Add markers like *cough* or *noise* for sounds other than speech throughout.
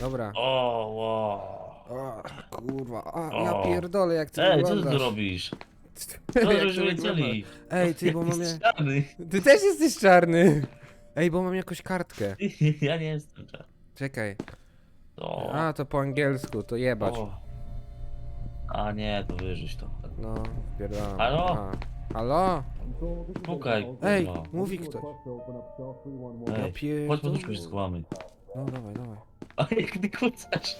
Dobra. O, wow. O, kurwa. A, ja O. pierdolę, jak ty Ej, co ty wyglądasz. tu robisz? *laughs* Jak Co ty wyglądasz. lecieli? Ej, ty, bo mam... Ja... Ty też jesteś czarny. Ej, bo mam jakąś kartkę. *laughs* Ja nie jestem czarny. Czekaj. O, A, to po angielsku, to jebać. o. A nie, to wyrzuć to. No, pierdolam. Halo? A. Halo? Pukaj, Ej, kurwa. mówi ktoś. Ja Ej, chodź pierdolę. poduszkę się schowamy. No, dawaj, dawaj. A jak ty kłócasz?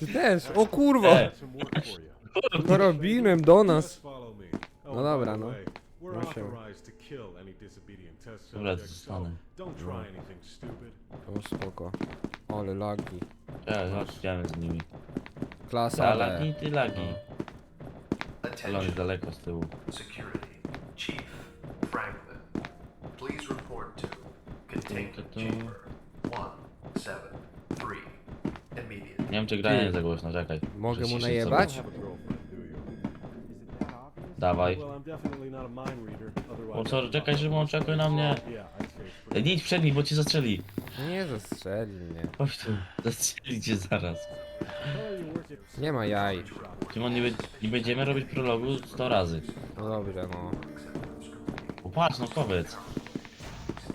Ty też, o kurwa! Ej, Some work for you. Karabinem do nas. Just follow me. Oh, No dobra, by the no. way, We're authorized to kill any disobedient test Dobra, subjects, so zostanę. don't try anything stupid. O, spoko. Ale lagi. Idziemy z nimi. Klasa Ta lagi, ty lagi. Ale on jest daleko z tyłu. Security. Chief Franklin. Please report to containment chamber Nie wiem, czy gra nie jest za głośno, czekaj. Mogę mu najebać? sobie. Dawaj. Well, I'm definitely not a mind reader. Otherwise, O, sorry, czekaj, Szymon, czekaj na mnie. yeah, Ej, nie idź przed nim, bo cię zastrzeli. Nie zastrzeli mnie. Chodź tu, zastrzeli cię zaraz. You work at Nie ma jaj. Szymon, nie, be- nie będziemy robić prologu 100 razy. No dobrze, no. O, patrz, no powiedz.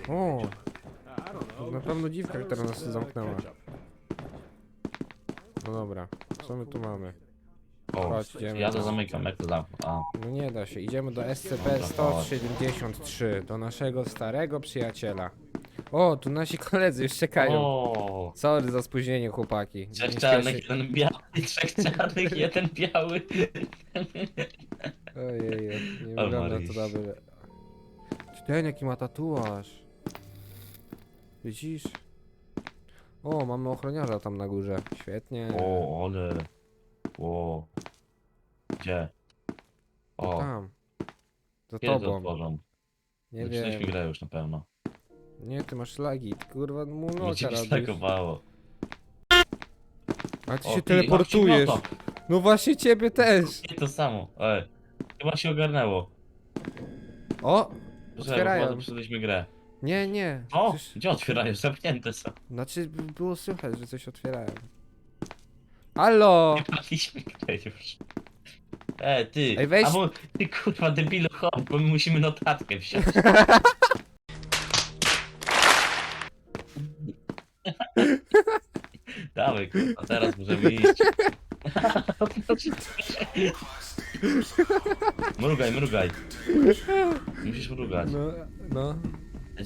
O, I don't know. na pewno dziwka, która nas zamknęła. ketchup. No dobra. Co my tu mamy? O, Chodź, idziemy. ja to zamykam, jak to dam? A, No nie da się. Idziemy do Dobra, SCP-173, do naszego starego przyjaciela. O, tu nasi koledzy już czekają. o. Sorry za spóźnienie, chłopaki. Trzech czarnych, jeden biały, *laughs* trzech czarnych, jeden biały. Ojej, nie O, wygląda Maryś. to dobrze. Czy Ten jaki ma tatuaż. Widzisz? O, mamy ochroniarza tam na górze. Świetnie. O, ale. O. Gdzie? O, Tam. Za kiedy to tobą. otworzą? Nie Zaczynaliśmy wiem. grę już na pewno. Nie, ty masz lagi. Kurwa, mu Bo noka cię robisz. stakowało. A ty się teleportujesz. No właśnie ciebie też. Nie to samo. Ej, chyba się ogarnęło. O! Otwierają. przeszliśmy grę. Nie, nie. O, Przecież- gdzie otwierają? Zamknięte są. Znaczy b- było słychać, że coś otwierają. Halo! Nie paliśmy grę już. E, ty. Ej, weź- A bo, ty kurwa debilu, chodź, bo my musimy notatkę wsiąść. *laughs* Dawaj, kurwa, teraz możemy iść. *laughs* mrugaj, mrugaj. Musisz mrugać. No, no.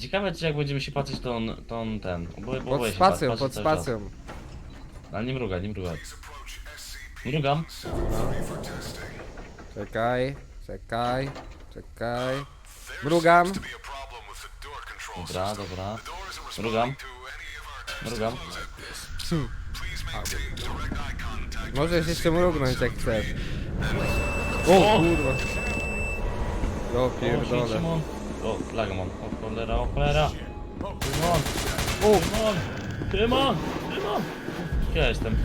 Ciekawe, czy jak będziemy się patrzeć, to on, to on ten. Bo, bo Pod boję się spacją, patrzeć pod cały czas. spacją. Ale nie mrugaj, nie mrugaj. Mrugam. Czekaj, czekaj, czekaj. Mrugam. Dobra, dobra. Mrugam. Mrugam. Możesz jeszcze mrugnąć jak chcesz. O kurwa. O O, pierdolę. Szymon. O, flagę mam. O cholera, o cholera. Szymon, O, Szymon, Szymon, Szymon. Gdzie ja jestem?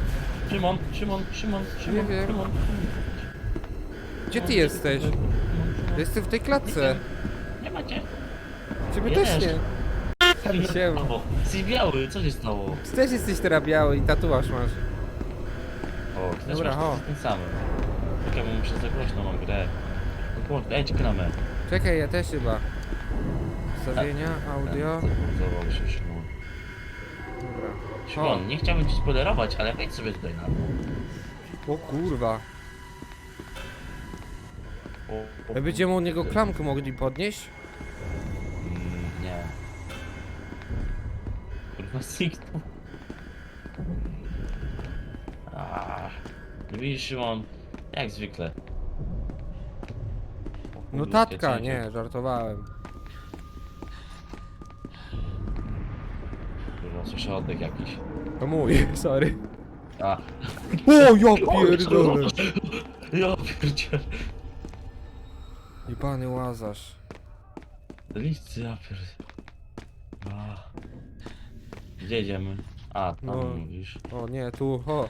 Szymon, Szymon, Szymon, Szymon, wiem. Szymon. gdzie ty jesteś? Jestem w tej klatce. Nie macie. Ciebie Jest. też nie. Siema. O, jesteś biały, co się stało? Ty też jesteś teraz biały i tatuaż masz. O, ty też Dobra, masz ho. ten samym. Czekaj, bo muszę za głośno mam grę. No kurde, ej, czekamy. Czekaj, ja też chyba. Ustawienia, audio. Zawołał się Szymon. Dobra. Szymon, nie chciałbym ci spoilerować, ale wejdź sobie tutaj na... O kurwa. O, My będziemy od niego klamkę mogli podnieść? Mm, nie. Kurwa. *laughs* Aaa. No widzisz Szymon, jak zwykle. O kurde, Notatka, cię- nie, żartowałem. Słyszę oddech jakiś. To mój, *laughs* sorry. A. O, ja *laughs* pierdolę. Ja pierdzielę. Jebany łazarz. Nic, ja pierdzielę. A. Gdzie jedziemy? A, tam No. mówisz. O nie, tu, o.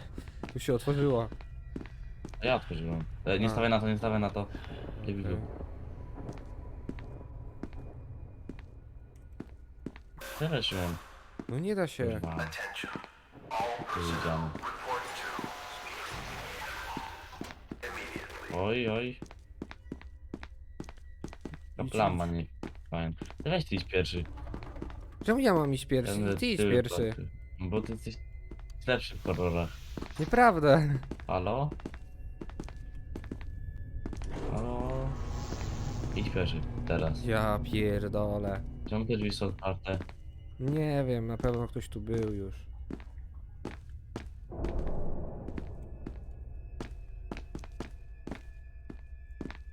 Tu się otworzyła. A ja otworzyłem. E, nie A. stawiaj na to, nie stawiaj na to. Nie widzę. Okej. Teraz Szymon. No nie da się. Kurwa. Oj, oj. Ta plama nie... Fajnie. Weź ty idź pierwszy. Czemu ja mam iść pierwszy? Będę Ty idź tył pierwszy. patrzył. No Bo ty jesteś lepszy w horrorach. Nieprawda. Halo? Halo? Idź pierwszy, teraz. Ja pierdolę. Czemu te drzwi są otwarte? Nie wiem, na pewno ktoś tu był już.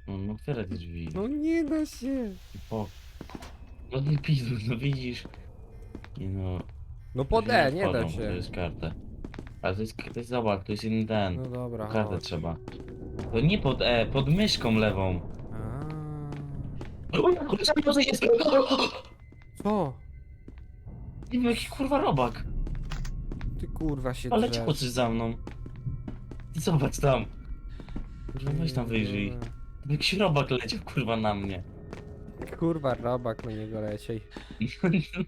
No, no otwieraj te drzwi. No nie da się. O. No nie pizdu, no widzisz. Nie no. No pod E, nie da wchodzą, To się. jest karta. Ale to jest, to jest zobacz, to jest inny ten. No dobra, Kartę chodź. trzeba. To nie pod E, pod myszką lewą. A. Co? Nie wiem, jaki kurwa robak. Ty kurwa się Ale cicho coś za mną. Zobacz tam. Kurwa, weź tam wyjrzyj. Jakiś robak leciał kurwa na mnie. Kurwa, robak na niego leciej.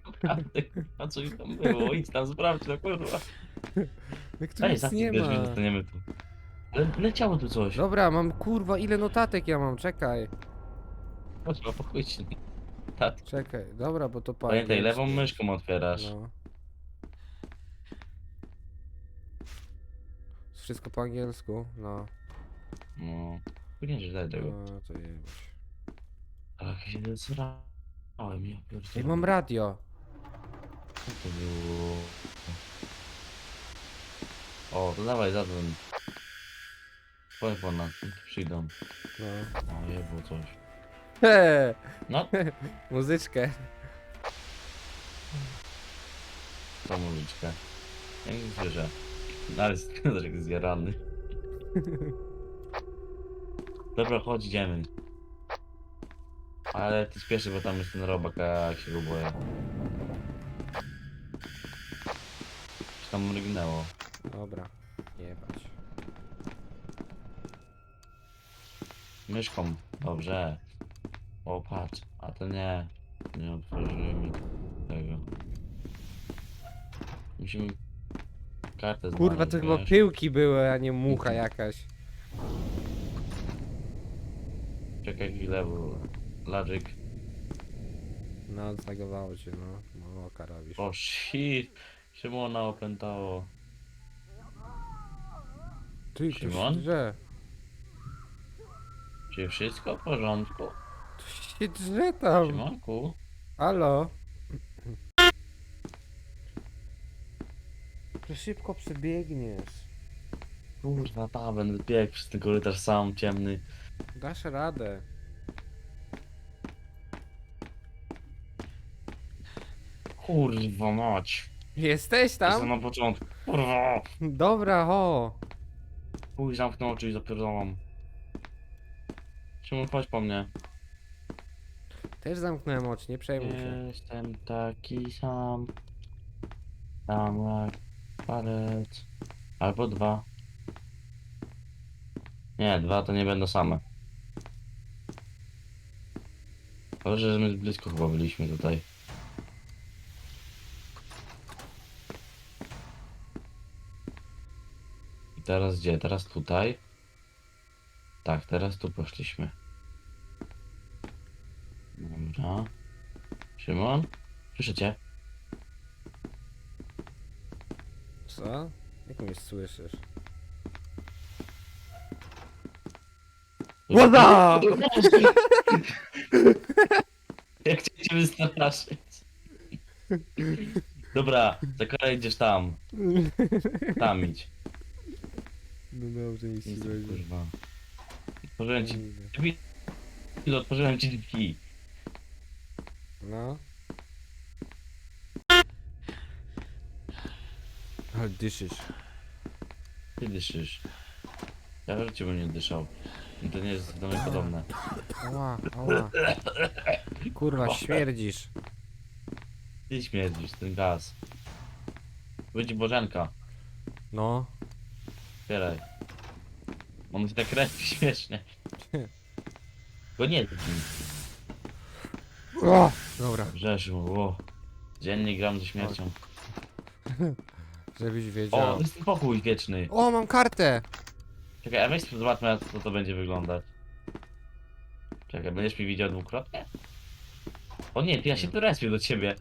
Naprawdę, kurwa, coś tam było. Idź tam sprawdź to kurwa. Jak tu Ej, nic za nie ma. dostaniemy tu. Ale leciało tu coś. Dobra, mam kurwa, ile notatek ja mam, czekaj. Chodź, no się. Tak. Czekaj, dobra, bo to po Pamiętaj, lewą myszką otwierasz. No. Wszystko po angielsku? No. No. Nie źle tego. no to jebać. Ach, się zrałem, ja pierdolę. Ej, mam radio. Co to było? O, to dawaj, zadzwoń. Powiem po nas, przyjdą. No. O, jebło coś. No, *laughs* muzyczkę. to muzyczkę. Ja nie wierzę. No, ale *laughs* jest jak zjarany. Dobra, chodź, idziemy. Ale ty spieszy, bo tam jest ten robak, a jak się go boję. Coś tam mrygnęło. Dobra, jebać. Myszką, dobrze. O, patrz, a to nie. Nie otworzyły mi tego. Musimy kartę Kurwa, znaleźć, to chyba wiesz? pyłki były, a nie mucha jakaś. Czekaj chwilę, bo... Logic. No, zlagowało się, no. No, oka robisz. O shit! Szymona opętało. Ty, ktoś Szymon? drze. Czy wszystko w porządku? Się drze tam. Szymonku? Halo? To szybko przebiegniesz. Kurwa, ta, będę biegł przez ten korytarz sam, ciemny. Dasz radę. Kurwa mać. Jesteś Jestem tam? na początku. Kurwa! Dobra, ho. Pójdź, zamknę oczy i zapierdolam. Szymon, chodź po mnie. Też zamknąłem oczy, nie przejmuj się. Jestem taki sam. Sam jak palec. Albo dwa. Nie, dwa to nie będą same. Dobrze, że my blisko chyba byliśmy tutaj. I teraz gdzie? Teraz tutaj? Tak, teraz tu poszliśmy. Dobra. Szymon? Słyszę cię. Co? Jak mnie słyszysz? Woda! *laughs* Jak chciałem cię wystraszyć. Dobra, za kolei idziesz tam. Tam idź. No dobrze, nic ci Nic, będzie. kurwa. Otworzyłem ci drzwi. Ile otworzyłem ci drzwi. No. Ale dyszysz. Ty dyszysz. Ja w życiu bym nie dyszał. To nie jest do mnie podobne. Ała, ała. Kurwa, śmierdzisz. Ty śmierdzisz, ten gaz. Będzie Bożenka. No. Otwieraj. On się tak krepi *laughs* śmiesznie. Bo nie drzwi. O! Dobra, Grzeszu, o. Dziennie gram ze śmiercią. *laughs* Żebyś O, wiedział. to jest ten pokój wieczny. O, mam kartę! Czekaj, a weź zobaczmy jak to, to będzie wyglądać. Czekaj, będziesz mi widział dwukrotnie? O nie, ty ja się tu respię do ciebie.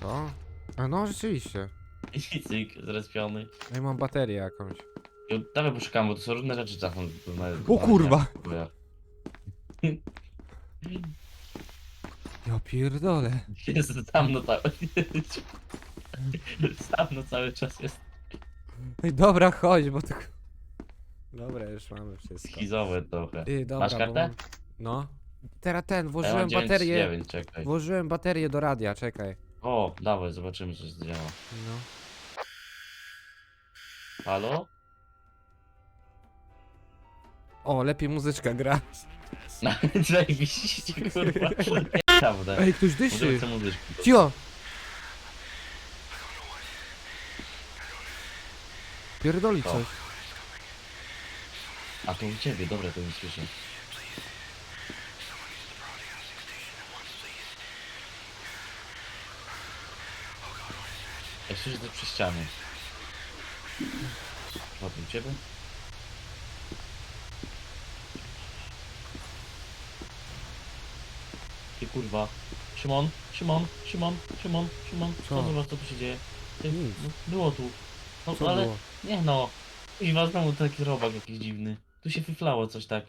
Co? A no, rzeczywiście. I *laughs* cyk, zrespiony. No i mam baterię jakąś. I Dawaj poszukam, bo to są różne rzeczy czasem. O kurwa! *laughs* Ja pierdolę. Jest tam no cały... *laughs* Sam no cały czas jest Ej, dobra, chodź, bo to... Dobra, już mamy wszystko. schizowe trochę. Ej, dobra, Masz bo kartę? mam- No. Teraz ten, Ja mam włożyłem 9, baterię... 9, czekaj. Włożyłem baterię do radia, czekaj. O, dawaj, zobaczymy co się działa. No. Halo? O, lepiej muzyczka gra. Zajebiście, kurwa. Prawda. Ej, ktoś Może dyszy. chcę muzyczki. Cio! Pierdoli Co? coś. A to u ciebie, dobra, to nie słyszę. Ja słyszę to ściany. O, to u ciebie? Ty kurwa. Szymon, Szymon, Szymon, Szymon, Szymon. Co? Co zobacz co tu się dzieje? Ty, Nic. no, było tu. No Co ale było? nie no. Kuźwa, znowu taki robak jakiś dziwny. Tu się fyflało coś tak.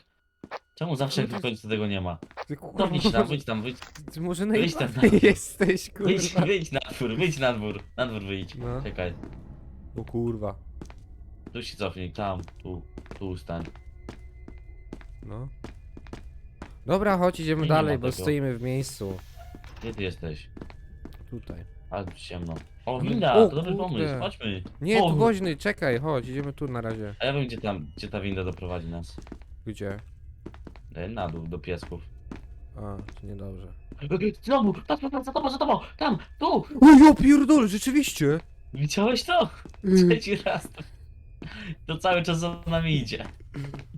Czemu zawsze w końcu tego nie ma? Ty No wyjdź tam, wyjdź tam, wyjdź, ty może wyjdź tam najbardziej na- jesteś, wyjdź, kurwa. wyjdź na dwór, wyjdź na dwór, na dwór wyjdź. No. Czekaj, O kurwa. tu się cofnij, tam, tu, tu ustań. No. Dobra, chodź, idziemy Nie ma dalej, bo tego. stoimy w miejscu. Gdzie ty jesteś? Tutaj. Tu ciemno. O, winda, o to dobry kurde. pomysł, chodźmy. Nie, o, tu woźny, czekaj, chodź, idziemy tu na razie. A ja wiem gdzie tam, gdzie ta winda doprowadzi nas. Gdzie? E, Na dół, do piesków. A, to niedobrze. *laughs* Znowu, tam, tam, za tobą, za tobą, tam, tu! O, ja pierdolę, rzeczywiście! Widziałeś to? Y, Trzeci raz. To, to cały czas za nami idzie. *laughs*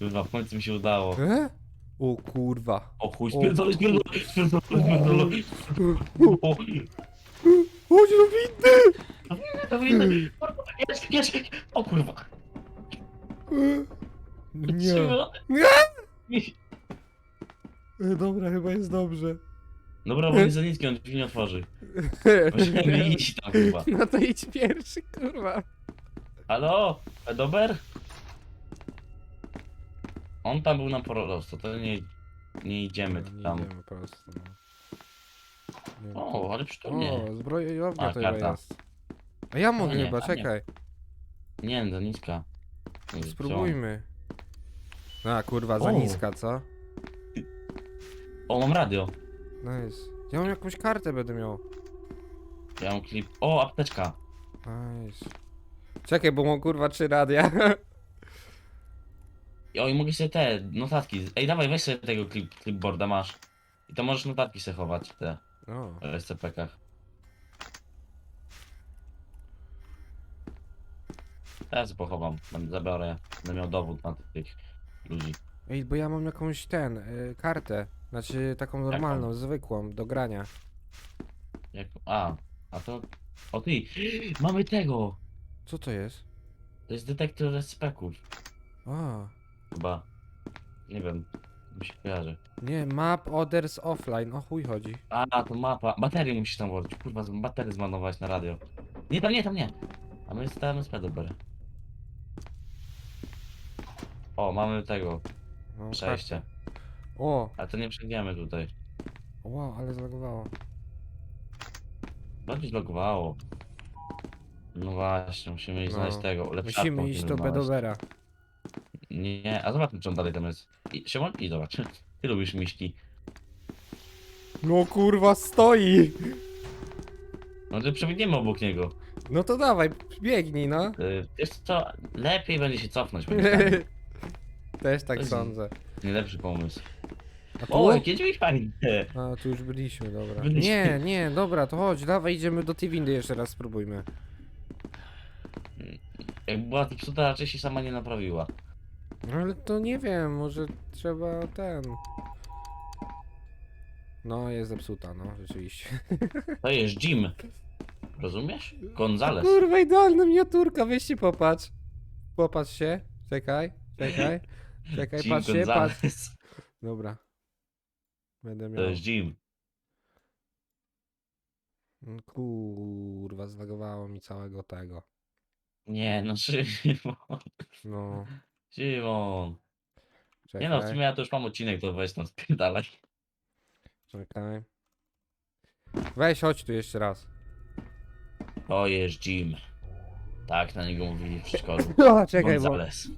Kurwa, w końcu mi się udało. E? O kurwa. O chuj, O. spierdolę, spierdolę, spierdolę, spierdolę. O, Chodź do windy! to winny. Jest, jest, o kurwa. Nie. Szymon. E, Dobra, chyba jest dobrze. Dobra, bo jest za niski, on drzwi nie otworzy. *laughs* Musimy iść tam, kurwa. No to idź pierwszy, kurwa. Halo? Edober? On tam był na prosto, to nie, nie idziemy Nie tam. idziemy prosto, no. Nie, O, ale przytomnie. O, zbrojownia A, to chyba karta. jest. A ja mogę nie, chyba, a nie. czekaj. Nie, za niska. Nie, co? Spróbujmy. A, kurwa, za O. niska, co? O, mam radio. Nice. Ja mam jakąś kartę będę miał. Ja mam klip. O, apteczka. Nice. Czekaj, bo mam kurwa trzy radia. *laughs* O, i mogę sobie te notatki. Ej, dawaj, weź sobie tego clip, clipboarda, masz. I to możesz notatki sobie chować, te O, w SCP-kach. Teraz pochowam, będę zabiorę, będę miał dowód na tych ludzi. Ej, bo ja mam jakąś ten, y, kartę. Znaczy taką normalną, zwykłą, do grania. Jak... A, a to... O ty, mamy tego! Co to jest? To jest detektor SCP-ków, A, chyba. Nie wiem, mi się kojarzy. nie, map others offline, o chuj chodzi. A, to mapa. Baterię musisz tam włożyć. Kurwa, z- baterię zmanować na radio. Nie, tam nie, tam nie. A my jest MSP dobre. O, mamy tego. No, Przejście. kartę. O, Ale to nie przejdziemy tutaj. wow, ale zlagowało. Bardziej zlogowało. No właśnie, musimy iść No. znaleźć tego. Musimy iść do znaleźć. Nie, a zobaczmy, czy on dalej tam jest. I, Szymon? I zobacz. Ty lubisz miśki. No kurwa, stoi! No to przebiegniemy obok niego. No to dawaj, biegnij no. Y, Wiesz co, lepiej będzie się cofnąć. moim zdaniem. *laughs* Też tak sądzę. Najlepszy pomysł. A tu? O, jakie drzwi fajne. A, tu już byliśmy, dobra. Byliśmy. Nie, nie, dobra, to chodź, dawaj, idziemy do tej windy jeszcze raz spróbujmy. Jak była zepsuta, raczej się sama nie naprawiła. No ale to nie wiem, może trzeba ten... No, jest zepsuta, no, rzeczywiście. To jest Jim. Rozumiesz? Gonzales. Kurwa, idealna miniaturka, weź się popatrz. Popatrz się, czekaj, czekaj, czekaj, Jim patrz się, patrz. Gonzales. Dobra. Będę To miał. jest Jim. Mm, Kurwa, zlagowało mi całego tego. Nie, no *laughs* Szymon. No, Szymon. czekaj, Nie no, w sumie ja to już mam odcinek, to weź tam spierdalaj. czekaj. Weź, chodź tu jeszcze raz. To jest Jim. Tak na niego mówili w przedszkolu. *laughs* O, czekaj, bo... Gonzales.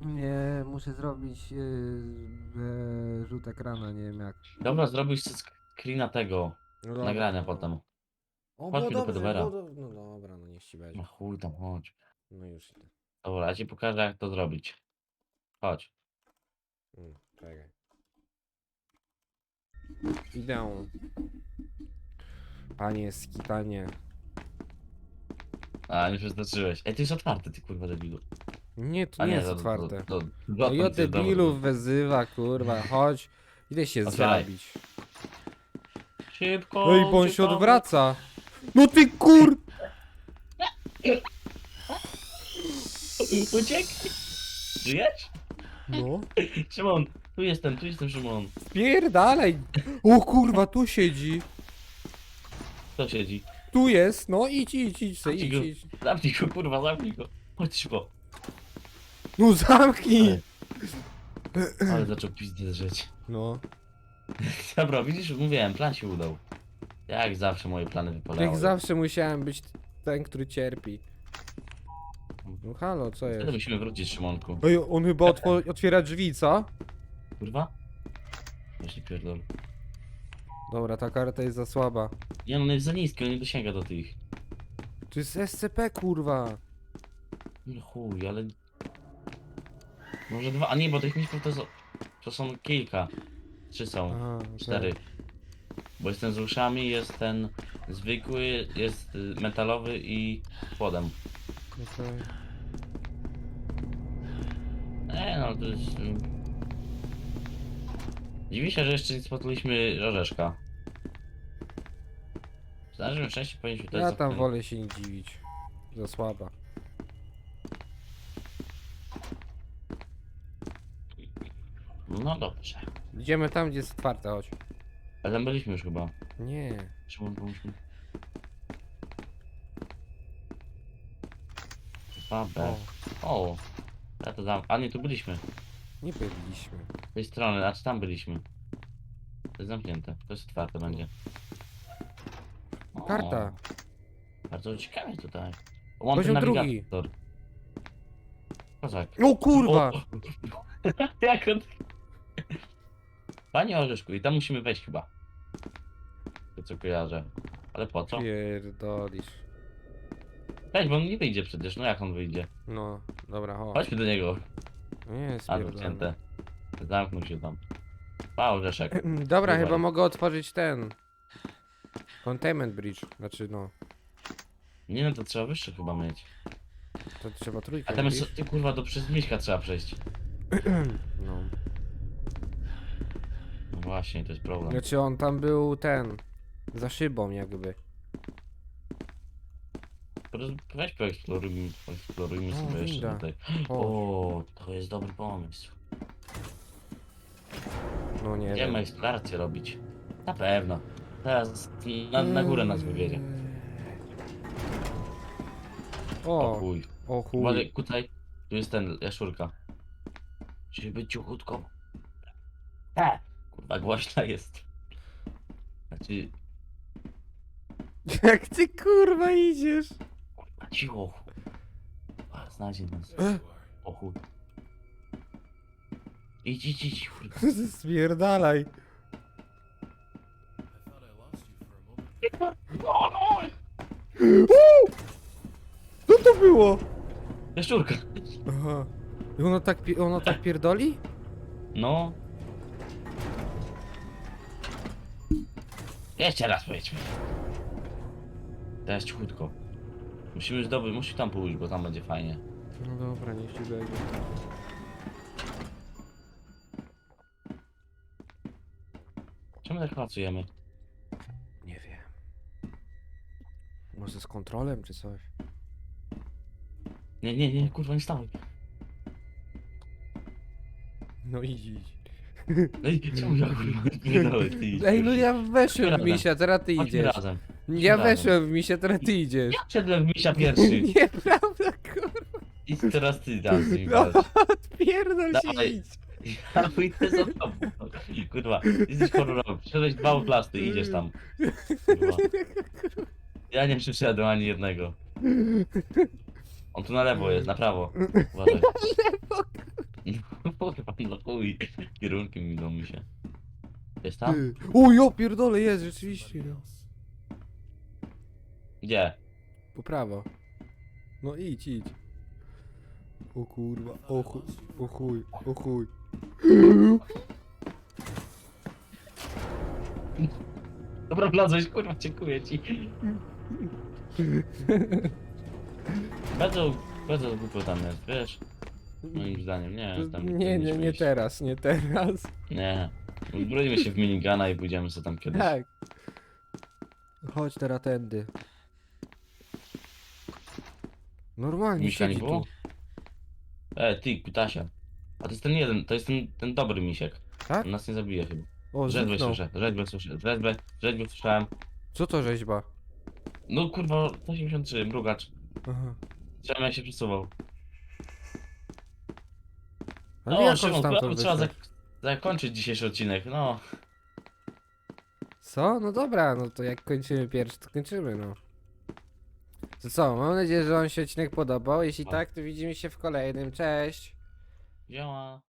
Nie, muszę zrobić yy, rzut ekrana, nie wiem jak. Dobra, zrobisz screena tego. No dobra, Nagrania no. potem. O, Chodź bo mi do dobrze, do... No dobra, no niech ci będzie. No chuj tam, chodź. No już idę. Dobra, ja ci pokażę jak to zrobić. Chodź. Mm, czekaj. Idę. Panie skitanie. A, nie przeznaczyłeś. Ej, to jest otwarte, ty kurwa debilu. Nie, to A nie, jest to- to- otwarte. to- to- No i od debilów wezywa, kurwa, chodź. Idę się Otwieraj. zabić. Szybko! No i bo on się odwraca. No ty kur... *laughs* Uciekaj! Żyjesz? No. *laughs* Szymon, tu jestem, tu jestem Szymon. Pierdalej. O kurwa, tu siedzi. Kto siedzi? Tu jest, no idź, idź, idź, se, idź, idź. Zamknij go, kurwa, zamknij go. Chodź szybko. No zamknij. Ale zaczął pizdę żyć. No. Dobra, widzisz, mówiłem, plan się udał. Jak zawsze moje plany wypalały. Jak zawsze musiałem być ten, który cierpi. No halo, co Wtedy jest? musimy wrócić, Szymonku. Ej, on chyba otwo- otwiera drzwi, co? Kurwa? Właśnie pierdol. Dobra, ta karta jest za słaba. Nie, no, on jest za niski, on nie dosięga do tych. To jest SCP, kurwa. No chuj, ale... Może dwa, a nie, bo tych miśków to, są- to są kilka. Trzy są, Aha, okej. cztery. Bo jest ten z uszami, jest ten zwykły, jest y, metalowy i płodem. Okej. To jest... Dziwi się, że jeszcze nie spotkaliśmy Rożeszka. Zdarzyłem szczęście powinniśmy to Ja tam wolę się nie dziwić. Za słaba. No dobrze. Idziemy tam, gdzie jest otwarte, chodź. Ale tam byliśmy już chyba. Nie. Szymon, pomóż mi. Babę. O, O! Ja to dam. A nie, tu byliśmy. nie byliśmy. Z tej strony, a czy tam byliśmy? To jest zamknięte. To jest otwarte będzie. O, Karta. Bardzo ciekawie tutaj. O, mam Poziom ten drugi. nawigator. Kozak. O kurwa! O, *laughs* Jak on... Panie Orzeszku, i tam musimy wejść chyba. To co kojarzę. Ale po co? Pierdolisz. Weź, bo on nie wyjdzie przecież, no jak on wyjdzie? No, dobra, chodź. Chodźmy do niego. Nie jest A, zamknięte. Zamknął się tam. Pa, Orzeszek. *clears throat* Dobra, Dawaj. chyba mogę otworzyć ten. Containment bridge. Znaczy, no. Nie no, to trzeba wyższe chyba mieć. To trzeba trójkę. A tam wbić. ty kurwa, do przez miśka trzeba przejść. *clears throat* No. No właśnie, to jest problem. Znaczy, on tam był ten. Za szybą, jakby. Weź poeksplorujmy, poeksplorujmy O, sobie jeszcze winda. tutaj. O, to jest dobry pomysł. no nie Będziemy wiem. eksplorację robić. Na pewno. Teraz na, na górę nas wywiedzie. O O, chuj. o chuj. Uważaj, tutaj. Tu jest ten jaszczurka. Czyli być cichutko. E! Kurwa, głośna jest. Znaczy, *laughs* Jak ty kurwa idziesz? Kurwa, cicho. A, Znajdzie nas. O chuj. Idź, idź, idź, kurwa. *laughs* Spierdalaj. Co to było? Jaszczurka. Aha. I ono tak, pi- ono tak pierdoli? No. Jeszcze raz powiedzmy. Teraz cichutko. Musimy już zdobyć, musi tam pójść, bo tam będzie fajnie. No dobra, niech ci będzie. Czemu tak pracujemy? Nie wiem. Może z kontrolem czy coś? Nie, nie, nie, kurwa, nie stawaj. No idź, idź. Ej, czemu ja kurwa pierdolę, ty idziesz? Ej, no ja weszłem misia, teraz ty Chodźmy idziesz. razem. Ja weszłem w misia, teraz ty idziesz. Ja wszedłem w misia *laughs* pierwszy. Nieprawda, kurwa. I teraz ty nim No, walcz. odpierdol się Dawaj. idź. Ja pójdę za tobą. Kurwa, jesteś horrorowy. Przeszedłeś dwa plasty i idziesz tam. Kurwa. Ja nie przyszedłem ani jednego. On tu na lewo jest, na prawo. Uważaj. No *laughs* kurwa, no chuj. Kierunkiem idą mi się. Jest tam? Ty. O, ja pierdolę, jest, rzeczywiście. No. Gdzie? Po prawo. No idź, idź. O kurwa, o chuj, o chuj, o chuj. *laughs* Dobra, wlazłeś, kurwa, dziękuję ci. *laughs* Bardzo, bardzo głupio tam jest, wiesz? Moim zdaniem, nie, tam Nie, nie, powinniśmy nie iść. teraz, nie teraz. Nie. Zbrojimy się w minigana i pójdziemy sobie tam kiedyś. Tak. Chodź teraz tędy. Normalnie Misia nie siedzi było? tu. E, ty, kutasia. A to jest ten jeden, to jest ten, ten dobry misiek. Tak? On nas nie zabije chyba. O, Rzeźbę zniknął. słyszę, rzeźbę słyszę, rzeźbę, rzeźbę słyszałem. Co to rzeźba? No kurwa, 83, mrugacz. Aha. Chciałem jak się przesuwał. Ale No, jak on Szymon, stamtąd kurwa, trzeba wyszedł? zak zakończyć dzisiejszy odcinek, no. Co? No dobra, no to jak kończymy pierwszy, to kończymy, no. To co, mam nadzieję, że wam się odcinek podobał. Jeśli No. tak, to widzimy się w kolejnym. Cześć! Działa.